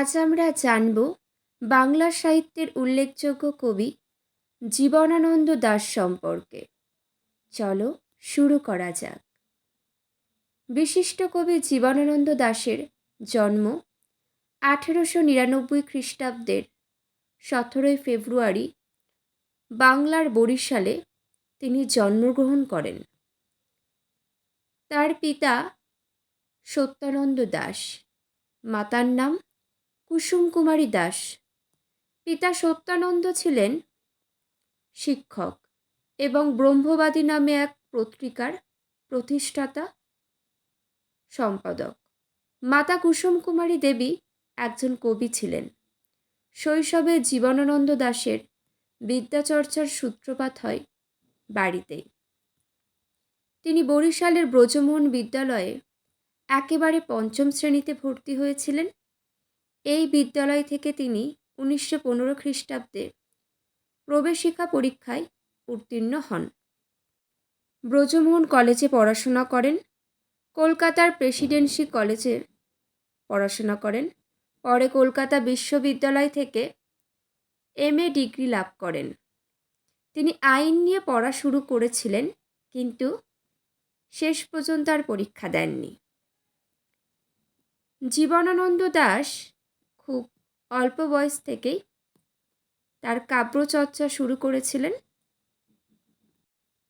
আজ আমরা জানব বাংলা সাহিত্যের উল্লেখযোগ্য কবি জীবনানন্দ দাশ সম্পর্কে। চলো শুরু করা যাক। বিশিষ্ট কবি জীবনানন্দ দাশের জন্ম আঠেরোশো নিরানব্বই খ্রিস্টাব্দের সতেরোই ফেব্রুয়ারি বাংলার বরিশালে তিনি জন্মগ্রহণ করেন। তার পিতা সত্যানন্দ দাস। মাতার নাম কুসুম কুমারী দাস। পিতা সত্যানন্দ ছিলেন শিক্ষক এবং ব্রহ্মবাদী নামে এক পত্রিকার প্রতিষ্ঠাতা, সম্পাদক। মাতা কুসুম কুমারী দেবী একজন কবি ছিলেন। শৈশবে জীবনানন্দ দাশের বিদ্যাচর্চার সূত্রপাত হয় বাড়িতেই। তিনি বরিশালের ব্রজমোহন বিদ্যালয়ে একেবারে পঞ্চম শ্রেণীতে ভর্তি হয়েছিলেন। এই বিদ্যালয় থেকে তিনি উনিশশো পনেরো খ্রিস্টাব্দে প্রবেশিকা পরীক্ষায় উত্তীর্ণ হন। ব্রজমোহন কলেজে পড়াশোনা করেন, কলকাতার প্রেসিডেন্সি কলেজে পড়াশোনা করেন, পরে কলকাতা বিশ্ববিদ্যালয় থেকে এম এ ডিগ্রি লাভ করেন। তিনি আইন নিয়ে পড়া শুরু করেছিলেন, কিন্তু শেষ পর্যন্ত আর পরীক্ষা দেননি। জীবনানন্দ দাস অল্প বয়স থেকেই তার কাব্যচর্চা শুরু করেছিলেন।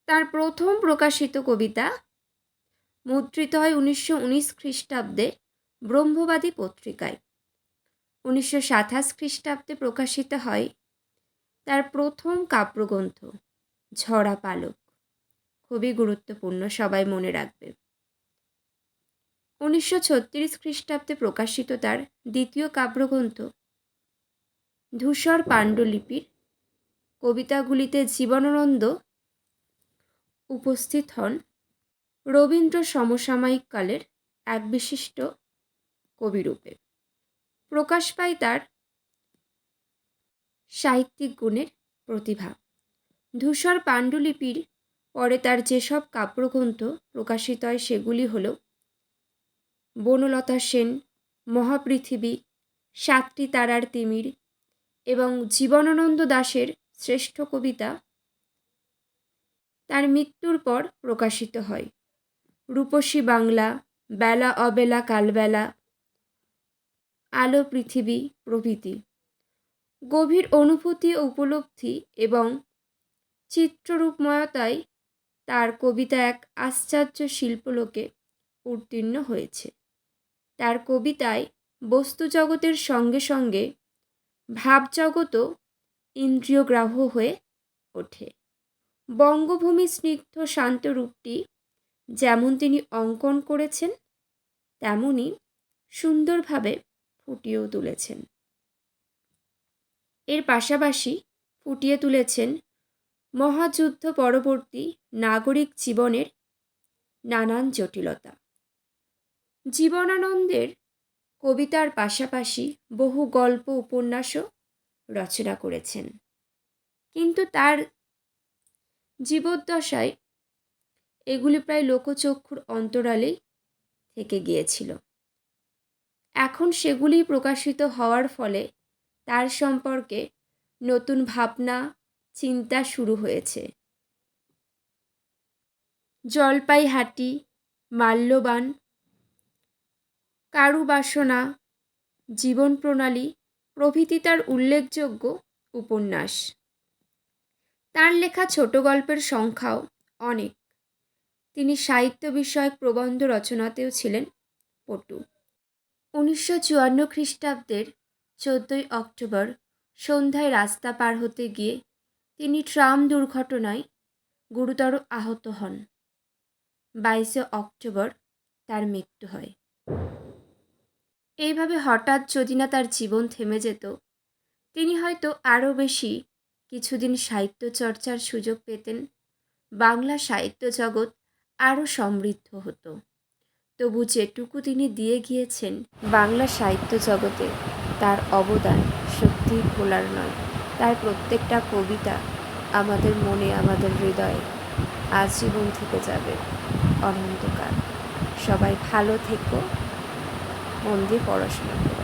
তার প্রথম প্রকাশিত কবিতা মুদ্রিত হয় উনিশশো উনিশ খ্রিস্টাব্দে ব্রহ্মবাদী পত্রিকায়। উনিশশো সাতাশ খ্রিস্টাব্দে প্রকাশিত হয় তার প্রথম কাব্যগ্রন্থ, ঝরা পালক। খুবই গুরুত্বপূর্ণ, সবাই মনে রাখবে। উনিশশো ছত্রিশ খ্রিস্টাব্দে প্রকাশিত তার দ্বিতীয় কাব্যগ্রন্থ ধূসর পাণ্ডুলিপির কবিতাগুলিতে জীবনানন্দ উপস্থিত হন রবীন্দ্র সমসাময়িক কালের এক বিশিষ্ট কবিরূপে। প্রকাশ পায় তার সাহিত্যিক গুণের প্রতিভা। ধূসর পাণ্ডুলিপির পরে তার যেসব কাব্যগ্রন্থ প্রকাশিত হয় সেগুলি হল বনলতা সেন, মহাপৃথিবী, সাতটি তারার তিমির এবং জীবনানন্দ দাশের শ্রেষ্ঠ কবিতা তার মৃত্যুর পর প্রকাশিত হয়। রূপসী বাংলা, বেলা অবেলা কালবেলা, আলো পৃথিবী প্রভৃতি। গভীর অনুভূতি ও উপলব্ধি এবং চিত্ররূপময়তায় তার কবিতা এক আশ্চর্য শিল্পলোকে উত্তীর্ণ হয়েছে। তার কবিতায় বস্তু জগতের সঙ্গে সঙ্গে ভাবজগতও ইন্দ্রিয়গ্রাহ্য হয়ে ওঠে। বঙ্গভূমি স্নিগ্ধ শান্ত রূপটি যেমন তিনি অঙ্কন করেছেন তেমনই সুন্দরভাবে ফুটিয়েও তুলেছেন। এর পাশাপাশি ফুটিয়ে তুলেছেন মহাযুদ্ধ পরবর্তী নাগরিক জীবনের নানান জটিলতা। জীবনানন্দের কবিতার পাশাপাশি বহু গল্প, উপন্যাসও রচনা করেছেন। কিন্তু তার জীবদ্দশায় এগুলি প্রায় লোকচক্ষুর অন্তরালেই থেকে গিয়েছিল। এখন সেগুলি প্রকাশিত হওয়ার ফলে তার সম্পর্কে নতুন ভাবনা, চিন্তা শুরু হয়েছে। জলপাইহাটি, মাল্যবান কারুবাসনা জীবন প্রণালী, প্রভৃতি তার উল্লেখযোগ্য উপন্যাস। তার লেখা ছোট গল্পের সংখ্যাও অনেক। তিনি সাহিত্য বিষয়ক প্রবন্ধ রচনাতেও ছিলেন পটু। উনিশশো চুয়ান্ন খ্রিস্টাব্দের চোদ্দই অক্টোবর সন্ধ্যায় রাস্তা পার হতে গিয়ে তিনি ট্রাম দুর্ঘটনায় গুরুতর আহত হন। বাইশে অক্টোবর তার মৃত্যু হয়। এইভাবে হঠাৎ যদি না তার জীবন থেমে যেত, তিনি হয়তো আরও বেশি কিছুদিন সাহিত্য চর্চার সুযোগ পেতেন, বাংলা সাহিত্য জগৎ আরও সমৃদ্ধ হতো। তবু যেটুকু তিনি দিয়ে গিয়েছেন বাংলা সাহিত্য জগতে, তার অবদান সত্যিই ভোলার নয়। তার প্রত্যেকটা কবিতা আমাদের মনে, আমাদের হৃদয়ে আজীবন থেকে যাবে অনন্তকাল। সবাই ভালো থেকো। মন দিয়ে পড়াশোনা করো।